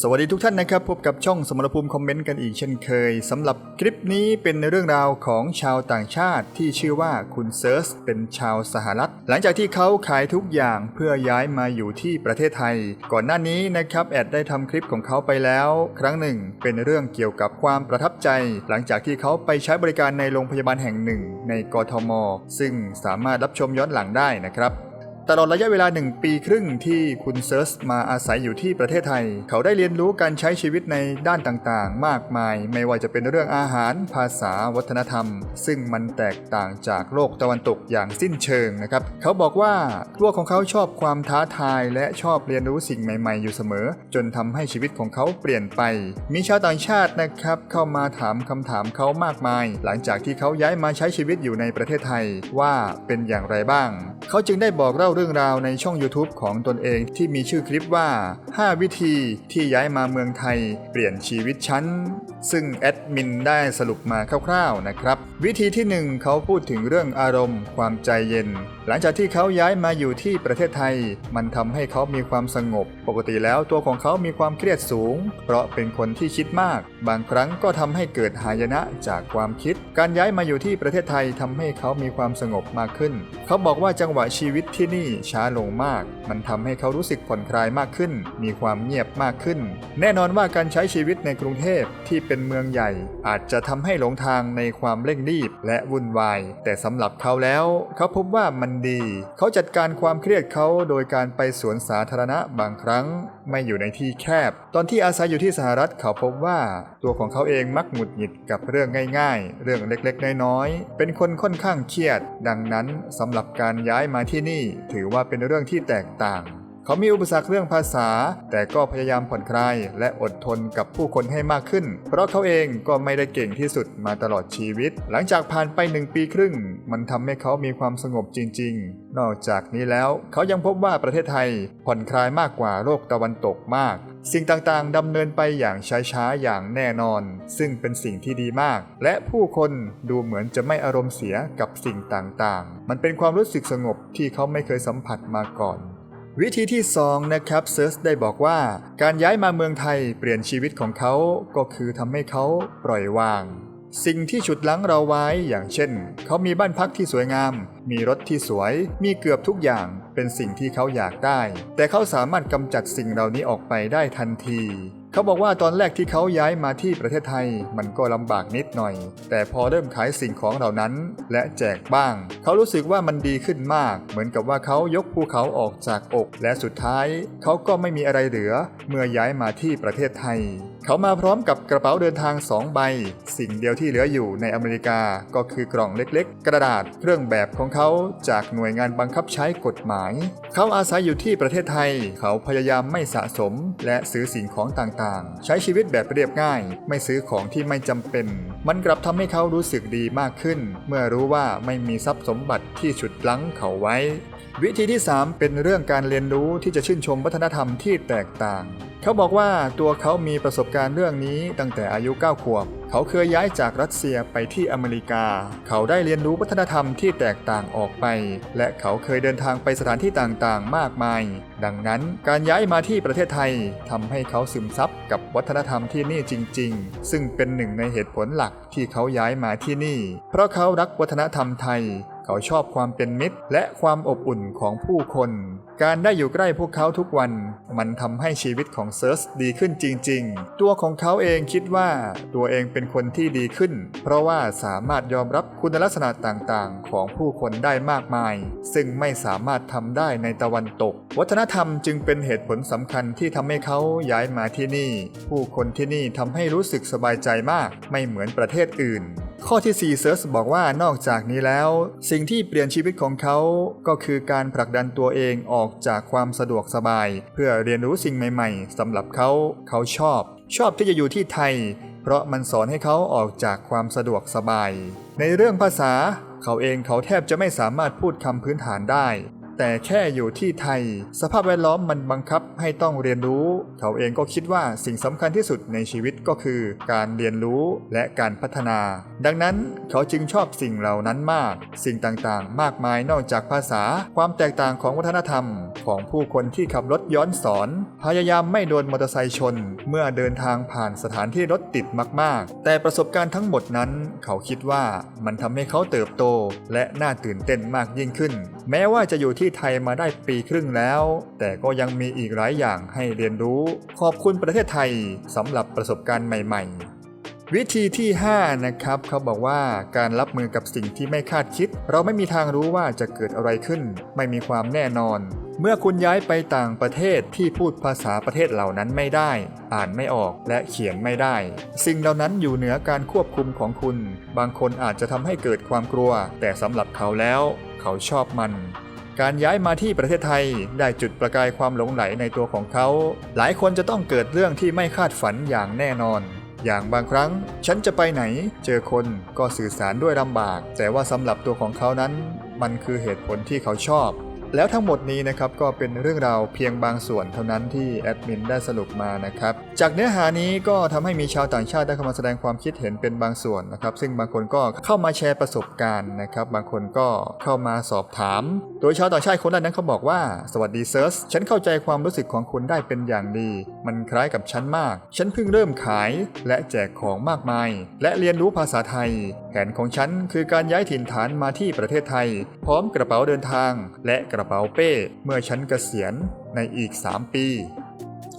สวัสดีทุกท่านนะครับ พบกับช่องสมรภูมิคอมเมนต์กันอีกเช่นเคยสำหรับคลิปนี้เป็นเรื่องราวของชาวต่างชาติที่ชื่อว่าคุณเซิร์สเป็นชาวสหรัฐ หลังจากที่เขาขายทุกอย่างเพื่อย้ายมาอยู่ที่ประเทศไทย ก่อนหน้านี้นะครับแอดได้ทำคลิปของเขาไปแล้ว ครั้งหนึ่งเป็นเรื่องเกี่ยวกับความประทับใจ หลังจากที่เขาไปใช้บริการในโรงพยาบาลแห่งหนึ่ง ในกทม ซึ่งสามารถรับชมย้อนหลังได้นะครับ ตลอดระยะเวลาหนึ่งปีครึ่งที่คุณเซิร์สมาอาศัยอยู่ที่ประเทศไทย เขาได้เรียนรู้การใช้ชีวิตในด้านต่างๆ มากมาย ไม่ว่าจะเป็นเรื่องอาหาร ภาษา วัฒนธรรม ซึ่งมันแตกต่างจากโลกตะวันตกอย่างสิ้นเชิงนะครับ เขาบอกว่าตัวของเขาชอบความท้าทาย และชอบเรียนรู้สิ่งใหม่ ๆ อยู่เสมอ จนทำให้ชีวิตของเขาเปลี่ยนไป มีชาวต่างชาตินะครับเข้ามาถามคำถามเขามากมาย หลังจากที่เขาย้ายมาใช้ชีวิตอยู่ในประเทศไทยว่าเป็นอย่างไรบ้าง เขาจึงได้บอกเล่าเรื่องราวในช่อง YouTube ของตนเองที่มีชื่อคลิปว่า 5 วิธีที่ย้ายมาเมืองไทย เปลี่ยนชีวิตฉันซึ่งแอดมินได้สรุปมาคร่าวๆนะครับ วิธีที่ 1 เขาพูดถึงเรื่องอารมณ์ ความใจเย็น หลังจากที่เขาย้ายมาอยู่ที่ประเทศไทย มันทำให้เขามีความสงบ ปกติแล้วตัวของเขามีความเครียดสูง เพราะเป็นคนที่คิดมาก บางครั้งก็ทำให้เกิดหายนะจากความคิด การย้ายมาอยู่ที่ประเทศไทยทำให้เขามีความสงบมากขึ้น เขาบอกว่าจังหวะชีวิตที่นี่ช้าลงมาก มันทำให้เขารู้สึกผ่อนคลายมากขึ้น มีความเงียบมากขึ้น แน่นอนว่าการใช้ชีวิตในกรุงเทพที่เป็นเมืองใหญ่ อาจจะทำให้หลงทางในความเร่งรีบและวุ่นวาย แต่สำหรับเขาแล้ว เขาพบว่ามันดี เขาจัดการความเครียดเขาโดยการไปสวนสาธารณะบางครั้ง ไม่อยู่ในที่แคบ ตอนที่อาศัยอยู่ที่สหรัฐเขาพบว่า ตัวของเขาเองมักหงุดหงิดกับเรื่องง่ายๆ เรื่องเล็กๆ น้อยๆ เป็นคนค่อนข้างเครียด ดังนั้นสำหรับการย้ายมาที่นี่ ถือว่าเป็นเรื่องที่แตกต่าง เขามีอุปสรรคเรื่องภาษา แต่ก็พยายามผ่อนคลายและอดทนกับผู้คนให้มากขึ้น เพราะเขาเองก็ไม่ได้เก่งที่สุดมาตลอดชีวิต หลังจากผ่านไปหนึ่งปีครึ่ง มันทำให้เขามีความสงบจริง ๆ นอกจากนี้แล้วเขายังพบว่าประเทศไทยผ่อนคลายมากกว่าโลกตะวันตกมาก สิ่งต่างๆดำเนินไปอย่างช้าๆอย่างแน่นอน ซึ่งเป็นสิ่งที่ดีมาก และผู้คนดูเหมือนจะไม่อารมณ์เสียกับสิ่งต่างๆ มันเป็นความรู้สึกสงบที่เขาไม่เคยสัมผัสมาก่อน วิธีที่ 2 นะครับเซิร์สได้บอกว่า การย้ายมาเมืองไทยเปลี่ยนชีวิตของเขาก็คือทำให้เขาปล่อยวาง สิ่งที่ฉุดลั้งเราไว้อย่างเช่น เขามีบ้านพักที่สวยงาม มีรถที่สวย มีเกือบทุกอย่างเป็นสิ่งที่เขาอยากได้ แต่เขาสามารถกำจัดสิ่งเหล่านี้ออกไปได้ทันที เขาบอกว่าตอนแรกที่เขาย้ายมาที่ประเทศไทย มันก็ลำบากนิดหน่อย แต่พอเริ่มขายสิ่งของเหล่านั้น และแจกบ้าง เขารู้สึกว่ามันดีขึ้นมาก เหมือนกับว่าเขายกภูเขาออกจากอก และสุดท้าย เขาก็ไม่มีอะไรเหลือ เมื่อย้ายมาที่ประเทศไทย เขามาพร้อมกับกระเป๋าเดินทางสองใบ สิ่งเดียวที่เหลืออยู่ในอเมริกาก็คือกล่องเล็กๆ กระดาษเครื่องแบบของเขาจากหน่วยงานบังคับใช้กฎหมาย เขาอาศัยอยู่ที่ประเทศไทย เขาพยายามไม่สะสม และซื้อสิ่งของต่างๆ ใช้ชีวิตแบบเรียบง่าย ไม่ซื้อของที่ไม่จำเป็น มันกลับทำให้เขารู้สึกดีมากขึ้น เมื่อรู้ว่าไม่มีทรัพย์สมบัติที่ฉุดลั้งเขาไว้ วิธีที่ 3 เป็นเรื่องการเรียนรู้ที่จะชื่นชมวัฒนธรรมที่แตกต่าง เขาบอกว่าตัวเขามีประสบการณ์เรื่องนี้ตั้งแต่อายุ 9 ขวบ เขาเคยย้ายจากรัสเซียไปที่อเมริกา เขาได้เรียนรู้วัฒนธรรมที่แตกต่างออกไป และเขาเคยเดินทางไปสถานที่ต่างๆ มากมาย ดังนั้นการย้ายมาที่ประเทศไทยทำให้เขาซึมซับกับวัฒนธรรมที่นี่จริง ๆ ซึ่งเป็นหนึ่งในเหตุผลหลักที่เขาย้ายมาที่นี่ เพราะเขารักวัฒนธรรมไทย เขาชอบความเป็นมิตร และความอบอุ่นของผู้คน การได้อยู่ใกล้พวกเขาทุกวัน มันทำให้ชีวิตของเซิร์สดีขึ้นจริง ๆ ตัวของเขาเองคิดว่าตัวเองเป็นคนที่ดีขึ้น เพราะว่าสามารถยอมรับคุณลักษณะต่างๆ ของผู้คนได้มากมาย ซึ่งไม่สามารถทำได้ในตะวันตก วัฒนธรรมจึงเป็นเหตุผลสำคัญที่ทำให้เขาย้ายมาที่นี่ ผู้คนที่นี่ทำให้รู้สึกสบายใจมาก ไม่เหมือนประเทศอื่น ข้อที่4เซิร์สบอกว่านอกจากนี้แล้ว สิ่งที่เปลี่ยนชีวิตของเขา ก็คือการผลักดันตัวเองออกจากความสะดวกสบาย เพื่อเรียนรู้สิ่งใหม่ๆสำหรับเขาเขาชอบ ชอบที่จะอยู่ที่ไทย เพราะมันสอนให้เขาออกจากความสะดวกสบาย ในเรื่องภาษา เขาเองเขาแทบจะไม่สามารถพูดคำพื้นฐานได้ แต่แค่อยู่ที่ไทย สภาพแวดล้อมมันบังคับให้ต้องเรียนรู้ เขาเองก็คิดว่าสิ่งสำคัญที่สุดในชีวิตก็คือการเรียนรู้และการพัฒนา ดังนั้นเขาจึงชอบสิ่งเหล่านั้นมาก สิ่งต่างๆ มากมายนอกจากภาษา ความแตกต่างของวัฒนธรรม ของผู้คนที่ขับรถย้อนสอน พยายามไม่โดนมอเตอร์ไซค์ชน เมื่อเดินทางผ่านสถานที่รถติดมาก ๆ แต่ประสบการณ์ทั้งหมดนั้น เขาคิดว่ามันทำให้เขาเติบโต และน่าตื่นเต้นมากยิ่งขึ้น แม้ว่าจะอยู่ที่ไทยมาได้ปีครึ่งแล้ว แต่ก็ยังมีอีกหลายอย่างให้เรียนรู้ ขอบคุณประเทศไทยสำหรับประสบการณ์ใหม่ ๆวิธีที่ 5 นะครับเขาบอกว่าการรับมือกับสิ่งที่ไม่คาดคิด เราไม่มีทางรู้ว่าจะเกิดอะไรขึ้น ไม่มีความแน่นอน เมื่อคุณย้ายไปต่างประเทศที่พูดภาษาประเทศเหล่านั้นไม่ได้ อ่านไม่ออกและเขียนไม่ได้ สิ่งเหล่านั้นอยู่เหนือการควบคุมของคุณ บางคนอาจจะทำให้เกิดความกลัว แต่สำหรับเขาแล้ว เขาชอบมัน การย้ายมาที่ประเทศไทยได้จุดประกายความหลงไหลในตัวของเขา หลายคนจะต้องเกิดเรื่องที่ไม่คาดฝันอย่างแน่นอน อย่างบางครั้ง ฉันจะไปไหน เจอคนก็สื่อสารด้วยลำบาก แต่ว่าสำหรับตัวของเขานั้น มันคือเหตุผลที่เขาชอบ แล้วทั้งหมดนี้นะครับก็เป็นเรื่องราวเพียงบางส่วนเท่านั้นที่แอดมินได้สรุปมานะครับ จากเนื้อหานี้ก็ทำให้มีชาวต่างชาติได้เข้ามาแสดงความคิดเห็นเป็นบางส่วนนะครับ ซึ่งบางคนก็เข้ามาแชร์ประสบการณ์นะครับ บางคนก็เข้ามาสอบถาม โดยชาวต่างชาติคนนั้นเขาบอกว่า สวัสดีเซิร์ชฉันเข้าใจความรู้สึกของคุณได้เป็นอย่างดี มันคล้ายกับฉันมาก ฉันเพิ่งเริ่มขายและแจกของมากมาย และเรียนรู้ภาษาไทย ผนของฉันคือการย้ายถิ่นฐานมาที่ประเทศไทย พร้อมกระเป๋าเดินทาง และกระเป๋าเป้เมื่อฉันเกษียณในอีก 3 ปี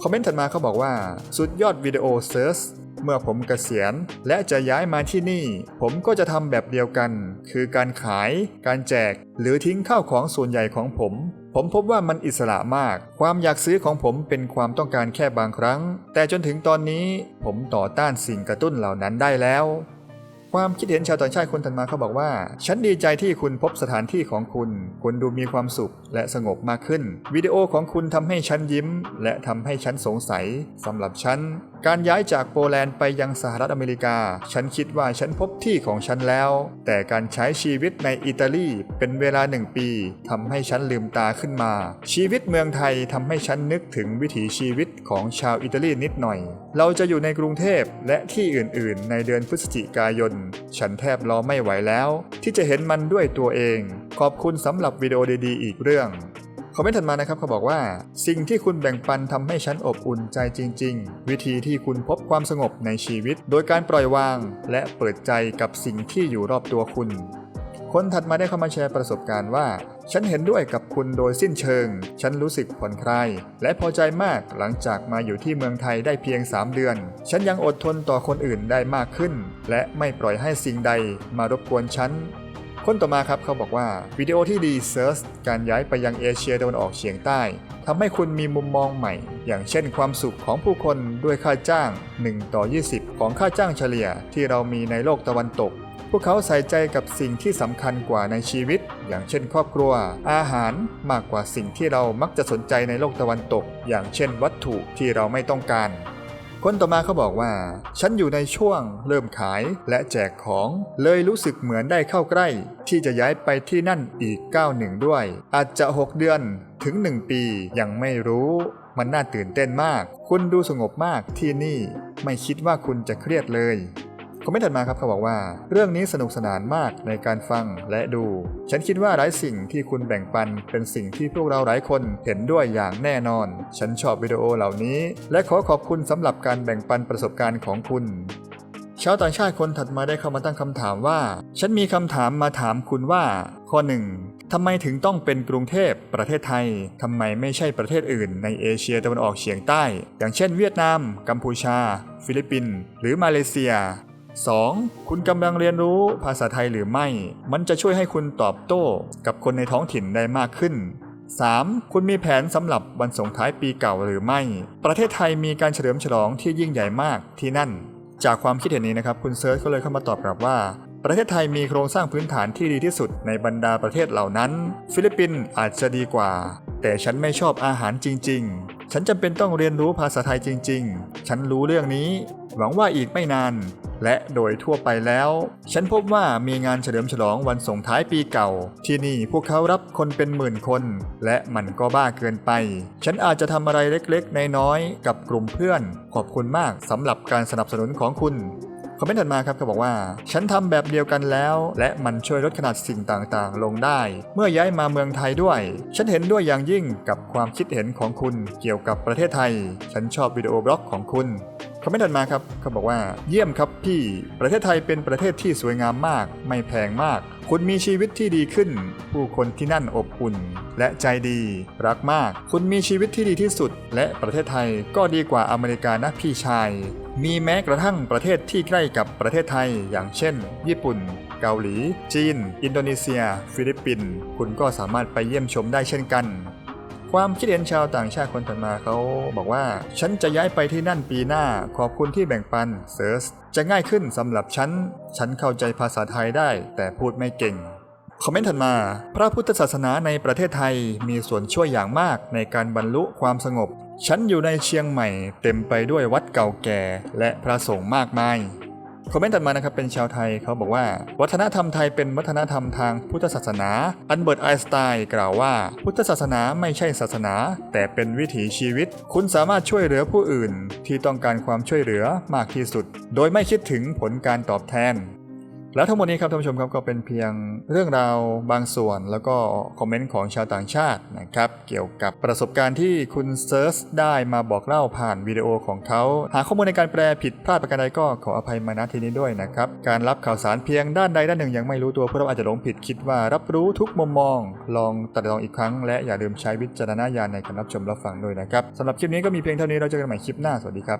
คอมเมนต์ถัดมาเขาบอกว่า สุดยอดวิดีโอเซิร์ชเมื่อผมเกษียณและจะย้ายมาที่นี่ ผมก็จะทำแบบเดียวกัน คือการขาย การแจก หรือทิ้งข้าวของส่วนใหญ่ของผม ผมพบว่ามันอิสระมาก ความอยากซื้อของผมเป็นความต้องการแค่บางครั้ง แต่จนถึงตอนนี้ผมต่อต้านสิ่งกระตุ้นเหล่านั้นได้แล้ว ความคิดเห็นชาวต่างชาติคนถัดมาเขาบอกว่า ฉันดีใจที่คุณพบสถานที่ของคุณ คุณดูมีความสุขและสงบมากขึ้น วิดีโอของคุณทำให้ฉันยิ้ม และทำให้ฉันสงสัยสำหรับฉัน การย้ายจากโปแลนด์ไปยังสหรัฐอเมริกา ฉันคิดว่าฉันพบที่ของฉันแล้ว แต่การใช้ชีวิตในอิตาลีเป็นเวลาหนึ่งปีทำให้ฉันลืมตาขึ้นมา ชีวิตเมืองไทยทำให้ฉันนึกถึงวิถีชีวิตของชาวอิตาลีนิดหน่อย เราจะอยู่ในกรุงเทพและที่อื่นๆ ในเดือนพฤศจิกายน ฉันแทบรอไม่ไหวแล้ว ที่จะเห็นมันด้วยตัวเอง ขอบคุณสำหรับวิดีโอดีๆ อีกเรื่องคอมเมนต์ถัดมานะครับเขาบอกว่า สิ่งที่คุณแบ่งปันทำให้ฉันอบอุ่นใจจริง ๆ วิธีที่คุณพบความสงบในชีวิต โดยการปล่อยวาง และเปิดใจกับสิ่งที่อยู่รอบตัวคุณ คนถัดมาได้เข้ามาแชร์ประสบการณ์ว่า ฉันเห็นด้วยกับคุณโดยสิ้นเชิง ฉันรู้สึกผ่อนคลายและพอใจมากหลังจากมาอยู่ที่เมืองไทยได้เพียง 3 เดือน ฉันยังอดทนต่อคนอื่นได้มากขึ้น และไม่ปล่อยให้สิ่งใดมารบกวนฉันคนต่อมาครับเขาบอกว่าวิดีโอที่ดีเซิร์ชการย้ายไปยังเอเชียตะวันออกเฉียงใต้ทำให้คุณมีมุมมองใหม่ อย่างเช่นความสุขของผู้คนด้วยค่าจ้าง 1 ต่อ 20 ของค่าจ้างเฉลี่ยที่เรามีในโลกตะวันตก พวกเขาใส่ใจกับสิ่งที่สำคัญกว่าในชีวิต อย่างเช่นครอบครัว อาหารมากกว่าสิ่งที่เรามักจะสนใจในโลกตะวันตก อย่างเช่นวัตถุที่เราไม่ต้องการคนต่อมาเขาบอกว่า ฉันอยู่ในช่วงเริ่มขายและแจกของ เลยรู้สึกเหมือนได้เข้าใกล้ ที่จะย้ายไปที่นั่นอีกก้าวหนึ่งด้วย อาจจะ 6 เดือนถึง 1 ปียังไม่รู้ มันน่าตื่นเต้นมาก คุณดูสงบมากที่นี่ ไม่คิดว่าคุณจะเครียดเลย คอมเมนต์ถัดมาครับเขาบอกว่า เรื่องนี้สนุกสนานมากในการฟังและดู ฉันคิดว่าหลายสิ่งที่คุณแบ่งปันเป็นสิ่งที่พวกเราหลายคนเห็นด้วยอย่างแน่นอน ฉันชอบวิดีโอเหล่านี้ และขอขอบคุณสำหรับการแบ่งปันประสบการณ์ของคุณชาวต่างชาติคนถัดมาได้เข้ามาตั้งคำถามว่า ฉันมีคำถามมาถามคุณว่า ข้อหนึ่งทำไมถึงต้องเป็นกรุงเทพประเทศไทย ทำไมไม่ใช่ประเทศอื่นในเอเชียตะวันออกเฉียงใต้ อย่างเช่นเวียดนาม กัมพูชา ฟิลิปปินส์หรือมาเลเซีย 2. คุณกำลังเรียนรู้ภาษาไทยหรือไม่ มันจะช่วยให้คุณตอบโต้ กับคนในท้องถิ่นได้มากขึ้น 3. คุณมีแผนสำหรับวันส่งท้ายปีเก่าหรือไม่ ประเทศไทยมีการเฉลิมฉลองที่ยิ่งใหญ่มากที่นั่น จากความคิดเห็นนี้นะครับ คุณเซิร์ชก็เลยเข้ามาตอบกลับว่า ประเทศไทยมีโครงสร้างพื้นฐานที่ดีที่สุดในบรรดาประเทศเหล่านั้น ฟิลิปปินส์อาจจะดีกว่า แต่ฉันไม่ชอบอาหารจริง ๆ ฉันจำเป็นต้องเรียนรู้ภาษาไทยจริง ๆ ฉันรู้เรื่องนี้ หวังว่าอีกไม่นาน และโดยทั่วไปแล้ว ฉันพบว่ามีงานเฉลิมฉลองวันส่งท้ายปีเก่า ที่นี่พวกเขารับคนเป็นหมื่นคน และมันก็บ้าเกินไป ฉันอาจจะทำอะไรเล็กๆ น้อยๆ กับกลุ่มเพื่อน ขอบคุณมากสำหรับการสนับสนุนของคุณคอมเมนต์ถัดมาครับเขาบอกว่า ฉันทำแบบเดียวกันแล้ว และมันช่วยลดขนาดสิ่งต่างๆ ลงได้ เมื่อย้ายมาเมืองไทยด้วย ฉันเห็นด้วยอย่างยิ่งกับความคิดเห็นของคุณเกี่ยวกับประเทศไทย ฉันชอบวิดีโอบล็อกของคุณ คอมเมนต์ถัดมาครับเขาบอกว่าเยี่ยมครับพี่ประเทศไทยเป็นประเทศที่สวยงามมาก ไม่แพงมาก คุณมีชีวิตที่ดีขึ้น ผู้คนที่นั่นอบอุ่น และใจดี รักมาก คุณมีชีวิตที่ดีที่สุด และประเทศไทยก็ดีกว่าอเมริกานะพี่ชาย มีแม้กระทั่งประเทศที่ใกล้กับประเทศไทย อย่างเช่น ญี่ปุ่น เกาหลี จีน อินโดนีเซีย ฟิลิปปินส์คุณก็สามารถไปเยี่ยมชมได้เช่นกัน ความคิดเห็นชาวต่างชาติคนถัดมาเขาบอกว่า ฉันจะย้ายไปที่นั่นปีหน้า ขอบคุณที่แบ่งปันเซิร์ชจะง่ายขึ้นสำหรับฉัน ฉันเข้าใจภาษาไทยได้ แต่พูดไม่เก่งคอมเมนต์ถัดมา พระพุทธศาสนาในประเทศไทยมีส่วนช่วยอย่างมากในการบรรลุความสงบ ฉันอยู่ในเชียงใหม่ เต็มไปด้วยวัดเก่าแก่ และพระสงฆ์มากมาย คอมเมนต์ตัดมานะครับเป็นชาวไทยเขาบอกว่า วัฒนธรรมไทยเป็นวัฒนธรรมทางพุทธศาสนา อันเบิร์ตไอน์สไตน์กล่าวว่า พุทธศาสนาไม่ใช่ศาสนา แต่เป็นวิถีชีวิต คุณสามารถช่วยเหลือผู้อื่น ที่ต้องการความช่วยเหลือมากที่สุด โดยไม่คิดถึงผลการตอบแทน แล้วทั้งหมดนี้ครับท่านผู้ชมครับก็เป็นเพียงเรื่องราวบางส่วน แล้วก็คอมเมนต์ของชาวต่างชาตินะครับเกี่ยวกับประสบการณ์ที่คุณเซิร์ชได้มาบอกเล่าผ่านวิดีโอของเขา หากข้อมูลในการแปลผิดพลาดประการใดก็ขออภัยมาณที่นี้ด้วยนะครับการรับข่าวสารเพียงด้านใดด้านหนึ่งยังไม่รู้ตัวพวกเราอาจจะหลงผิดคิดว่ารับรู้ทุกมุมมอง ลองตัดลองอีกครั้ง และอย่าลืมใช้วิจารณญาณในการรับชมรับฟังด้วยนะครับสำหรับคลิปนี้ก็มีเพียงเท่านี้เราเจอกันใหม่คลิปหน้าสวัสดีครับ